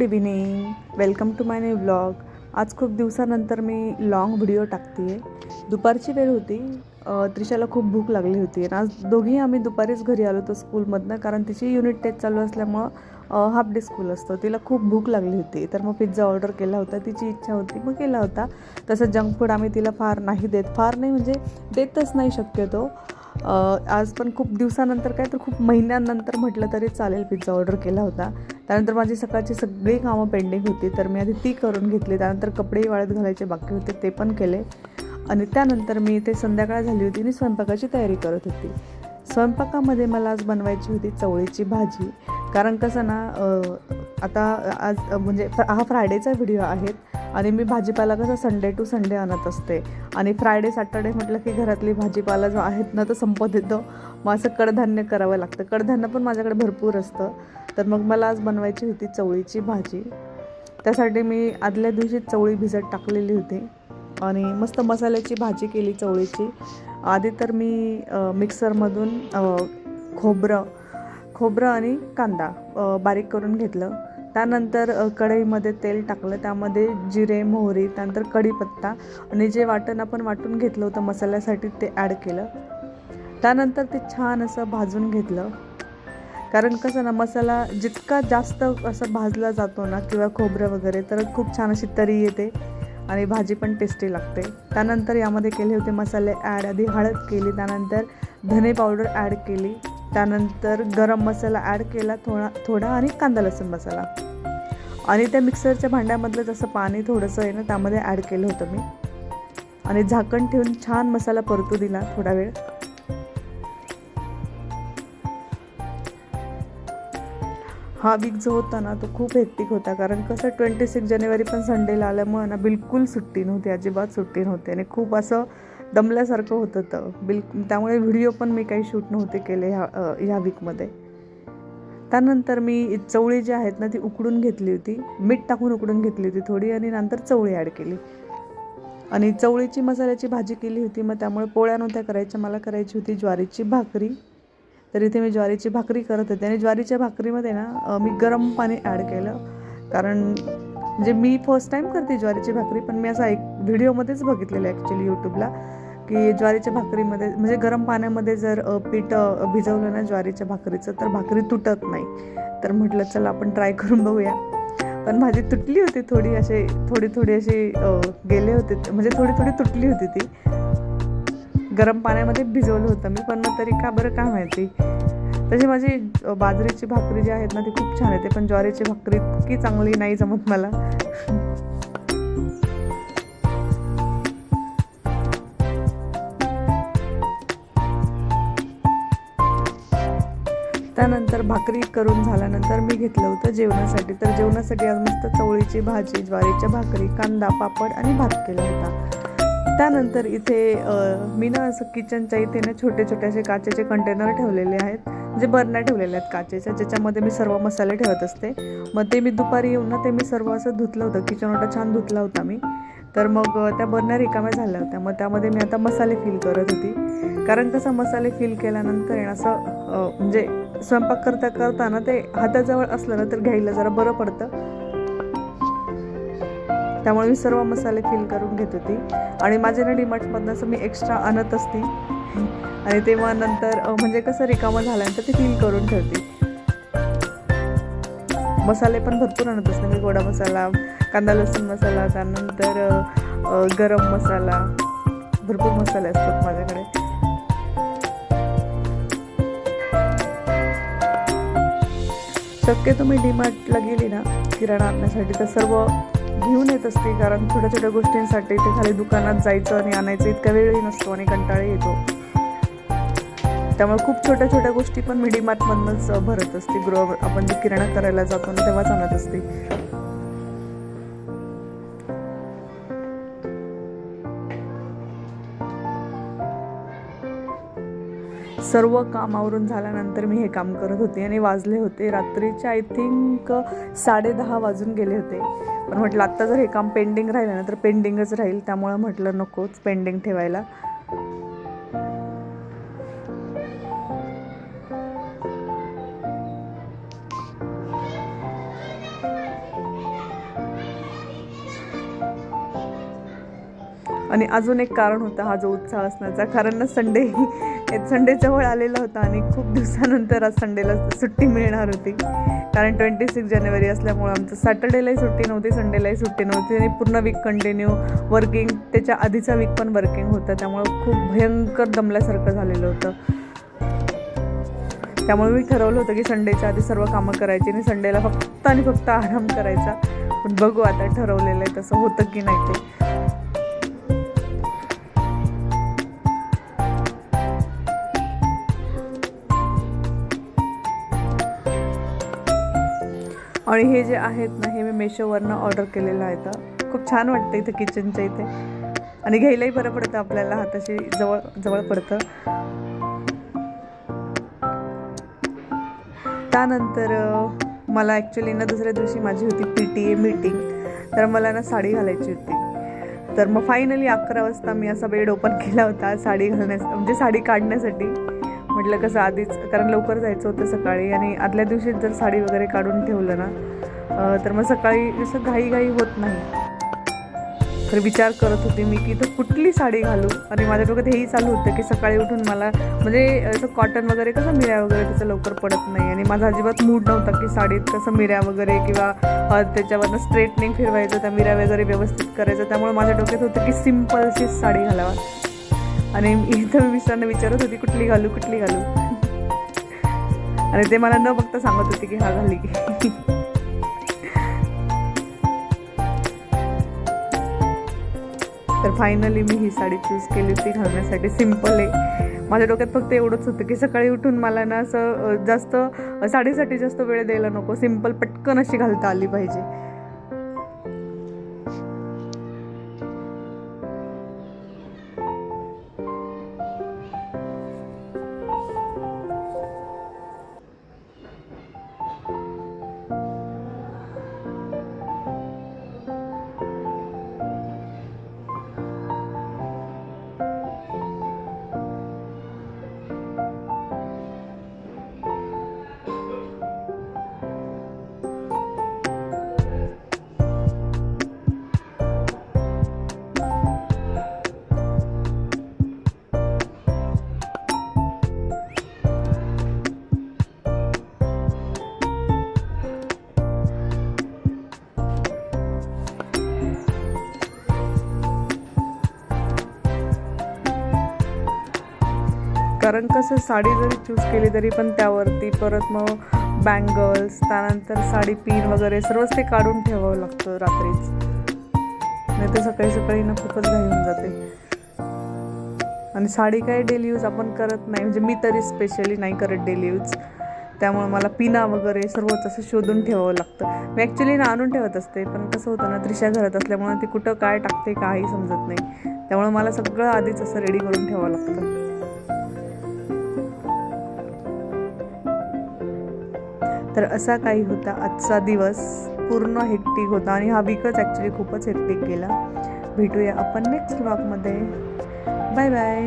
Good evening. Welcome to my new blog. आज खूप दिवसानंतर मी लाँग व्हिडिओ टाकते आहे दुपारची वेळ होती. त्रिशाला खूप भूक लागली होती. आणि आज दोघीही आम्ही दुपारीच घरी आलो होतो स्कूलमधनं कारण तिची युनिट टेस्ट चालू असल्यामुळं हाफ डे स्कूल असतं. तिला खूप भूक लागली होती. तर मग पिझ्झा ऑर्डर केला होता. तिची इच्छा होती मग केला होता. तसं जंक फूड आम्ही तिला फार नाही देत. फार नाही म्हणजे देतच नाही शक्यतो. आज पण खूप दिवसानंतर काय तर खूप महिन्यानंतर म्हटलं तरी चालेल पिझ्झा ऑर्डर केला होता. त्यानंतर माझी सकाळची सगळी कामं पेंडिंग होती तर मी आधी ती करून घेतली. त्यानंतर कपडेही वाळत घालायचे बाकी होते ते पण केले. आणि त्यानंतर मी ते संध्याकाळ झाली होती आणि स्वयंपाकाची तयारी करत होती. स्वयंपाकामध्ये मला आज बनवायची होती चवळीची भाजी. कारण कसं ना आता आज म्हणजे हा फ्रायडेचा व्हिडिओ आहेत आणि मी भाजीपाला कसं संडे टू संडे आणत असते. आणि फ्रायडे सॅटर्डे म्हटलं की घरातली भाजीपाला जो आहेत ना तो संपत येतो मग असं कडधान्य करावं लागतं. कडधान्य पण माझ्याकडे भरपूर असतं. तर मग मला आज बनवायची होती चवळीची भाजी. त्यासाठी मी आदल्या दिवशी चवळी भिजत टाकलेली होती. आणि मस्त मसाल्याची भाजी केली चवळीची. आधी तर मी मिक्सरमधून खोबरं खोबरं आणि कांदा बारीक करून घेतलं. त्यानंतर कढईमध्ये तेल टाकलं. त्यामध्ये जिरे मोहरी त्यानंतर कढीपत्ता आणि जे वाटण आपण वाटून घेतलं होतं मसाल्यासाठी ते ॲड केलं. त्यानंतर ते छान असं भाजून घेतलं. कारण कसं ना मसाला जितका जास्त असं भाजला जातो ना किंवा खोबरं वगैरे तर खूप छान अशी तरी येते आणि भाजी पण टेस्टी लागते. त्यानंतर यामध्ये केले होते मसाले ॲड आधी हळद केली त्यानंतर धने पावडर ॲड केली. त्यानंतर गरम मसाला ॲड केला थोडा थोडा आणि कांदा लसूण मसाला. आणि त्या मिक्सरच्या भांड्यामधलं जसं पाणी थोडंसं आहे ना त्यामध्ये ॲड केलं होतं मी. आणि झाकण ठेवून छान मसाला परतू दिला थोडा वेळ. हा वीक जो होता ना तो खूप हेक्टिक होता. कारण कसं ट्वेंटी सिक्स जानेवारी पण संडेला आल्यामुळं ना बिलकुल सुट्टी नव्हती अजिबात सुट्टी नव्हती. आणि खूप असं दमल्यासारखं होतं होतं बिल त्यामुळे व्हिडिओ पण मी काही शूट नव्हते केले ह्या ह्या वीकमध्ये त्यानंतर मी चवळी जी आहेत ना ती उकडून घेतली होती. मीठ टाकून उकडून घेतली होती थोडी आणि नंतर चवळी ॲड केली. आणि चवळीची मसाल्याची भाजी केली होती मग त्यामुळे पोळ्या नव्हत्या करायच्या मला करायची होती ज्वारीची भाकरी. तर इथे मी ज्वारीची भाकरी करत होते आणि ज्वारीच्या भाकरीमध्ये ना मी गरम पाणी ॲड केलं. कारण म्हणजे मी फर्स्ट टाईम करते ज्वारीची भाकरी पण मी असं एक व्हिडिओमध्येच बघितलेलं आहे ॲक्च्युली यूट्यूबला की ज्वारीच्या भाकरीमध्ये म्हणजे गरम पाण्यामध्ये जर पीठ भिजवलं ना ज्वारीच्या भाकरीचं तर भाकरी तुटत नाही. तर म्हटलं चला आपण ट्राय करून बघूया. पण माझी तुटली होती थोडी असे थोडी थोडी अशी गेले होते म्हणजे थोडी थोडी तुटली होती ती. गरम पाण्यामध्ये भिजवलं होतं मी पण मग तरी का बरं का माहिती. तशी माझी बाजरीची भाकरी जी आहेत ना ती खूप छान येते. पण ज्वारीची भाकरी इतकी चांगली नाही जमत मला. त्यानंतर भाकरी करून झाल्यानंतर मी घेतलं होतं जेवणासाठी. तर जेवणासाठी आज मस्त चवळीची भाजी ज्वारीच्या भाकरी कांदा पापड आणि भात केला होता. त्यानंतर इथे मी ना असं किचनच्या इथे ना छोटे छोटे असे काचेचे कंटेनर ठेवलेले आहेत. जे बरण्या ठेवलेल्या आहेत काचेच्या ज्याच्यामध्ये मी सर्व मसाले ठेवत असते. मग ते मी दुपारी येऊन ना ते मी सर्व असं धुतलं होतं. किचन ओटा छान धुतला होता मी. तर मग त्या बरण्या रिकाम्या झाल्या होत्या. मग त्यामध्ये मी आता मसाले फील करत होती. कारण कसं मसाले फील केल्यानंतर आहे असं म्हणजे स्वयंपाक करता करताना ते हाताजवळ असलं ना तर घ्यायला जरा बरं पडतं. त्यामुळे मी सर्व मसाले फील करून घेत होती. आणि माझे ना डिमार्टमधनं असं मी एक्स्ट्रा आणत असते. आणि तेव्हा नंतर म्हणजे कसं रिकामं झाल्यानंतर ते फील करून ठेवते. मसाले पण भरपूर आणत असते. मी गोडा मसाला कांदा लसूण मसाला त्यानंतर गरम मसाला भरपूर मसाले असतात माझ्याकडे. शक्यतो मी डीमार्टला गेली ना किराणा आणण्यासाठी तर सर्व घेऊन येत असते. कारण छोट्या छोट्या गोष्टींसाठी ते खाली दुकानात जायचं आणि आणायचं इतका वेळही नसतो आणि कंटाळा येतो. त्यामुळे खूप छोट्या छोट्या गोष्टी पण मी डीमार्टमधनंच भरत असते. गृह आपण जे किराणा करायला जातो ना तेव्हाच आणत असते. सर्व कामावरून झाल्यानंतर मी हे काम करत होते आणि वाजले होते. रात्रीचे आय थिंक साडे दहा वाजून गेले होते. पण म्हटलं आत्ता जर हे काम पेंडिंग राहिलं ना तर पेंडिंगच राहील. त्यामुळं म्हटलं नकोच पेंडिंग ठेवायला. आणि अजून एक कारण होतं हा जो उत्साह असण्याचा. कारण ना संडे संडे जवळ आलेला होता आणि खूप दिवसानंतर आज संडेला सुट्टी मिळणार होती. कारण ट्वेंटी सिक्स जानेवारी असल्यामुळं आमचं सॅटर्डेलाही सुट्टी नव्हती संडेलाही सुट्टी नव्हती आणि पूर्ण वीक कंटिन्यू वर्किंग त्याच्या आधीचा वीक पण वर्किंग होतं. त्यामुळं खूप भयंकर दमल्यासारखं झालेलं होतं. त्यामुळे मी ठरवलं होतं की संडेच्या आधी सर्व कामं करायची आणि संडेला फक्त आणि फक्त आराम करायचा. पण बघू आता ठरवलेलं आहे तसं होतं की नाही ते. आणि हे जे आहेत ना हे मी मेशोवरनं ऑर्डर केलेलं आहे तर खूप छान वाटतं इथं किचनच्या इथे. आणि घ्यायलाही बरं पडतं आपल्याला हाताशी जवळ जवळ पडतं. त्यानंतर मला ॲक्च्युली ना दुसऱ्या दिवशी माझी होती पी टी ए मीटिंग तर मला ना साडी घालायची होती. तर मग फायनली अकरा वाजता मी असा बेड ओपन केला होता साडी घालण्यास म्हणजे साडी काढण्यासाठी. म्हटलं कसं आधीच कारण लवकर जायचं होतं सकाळी आणि आदल्या दिवशीच जर साडी वगैरे काढून ठेवलं ना तर मग सकाळी असं घाईघाई होत नाही. तर विचार करत होते मी की तर कुठली साडी घालू? आणि माझ्या डोक्यात हेही चालू होतं की सकाळी उठून मला म्हणजे असं कॉटन वगैरे कसं मिऱ्या वगैरे त्याचं लवकर पडत नाही. आणि माझा अजिबात मूड नव्हता की साडीत कसं मिऱ्या वगैरे किंवा त्याच्यावरनं स्ट्रेटनिंग फिरवायचं त्या मिऱ्या वगैरे व्यवस्थित करायचं. त्यामुळे माझ्या डोक्यात होतं की सिम्पलशीच साडी घालावा. आणि इथं मी मिस्टरांना विचारत होती कुठली घालू कुठली घालू? आणि ते मला न बघता सांगत होते की हा घाली. तर फायनली मी ही साडी चूज केली होती घालण्यासाठी. सिंपल आहे. माझ्या डोक्यात फक्त एवढंच होतं की सकाळी उठून मला ना असं जास्त साडीसाठी जास्त वेळ द्यायला नको. सिंपल पटकन अशी घालता आली पाहिजे. कारण कसं साडी जरी चूज केली तरी पण त्यावरती परत मग बँगल्स त्यानंतर साडी पिन वगैरे सर्वच ते काढून ठेवावं लागतं रात्रीच. नाही तर सकाळी सकाळी ना खूपच घाई जाते. आणि साडी काय डेली यूज आपण करत नाही. म्हणजे मी तरी स्पेशली नाही करत डेली यूज त्यामुळे मला पिना वगैरे सर्वच असं शोधून ठेवावं लागतं. मी ॲक्च्युली ना आणून ठेवत असते पण कसं होतं ना त्रिशा घरात असल्यामुळे ती कुठं काय टाकते काही समजत नाही. त्यामुळे मला सगळं आधीच असं रेडी करून ठेवावं लागतं. तर असा काही होता आजचा दिवस. पूर्ण हेक्टिक होता आणि हा वीकच ॲक्च्युली खूपच हेक्टिक गेला. भेटूया आपण नेक्स्ट ब्लॉगमध्ये बाय बाय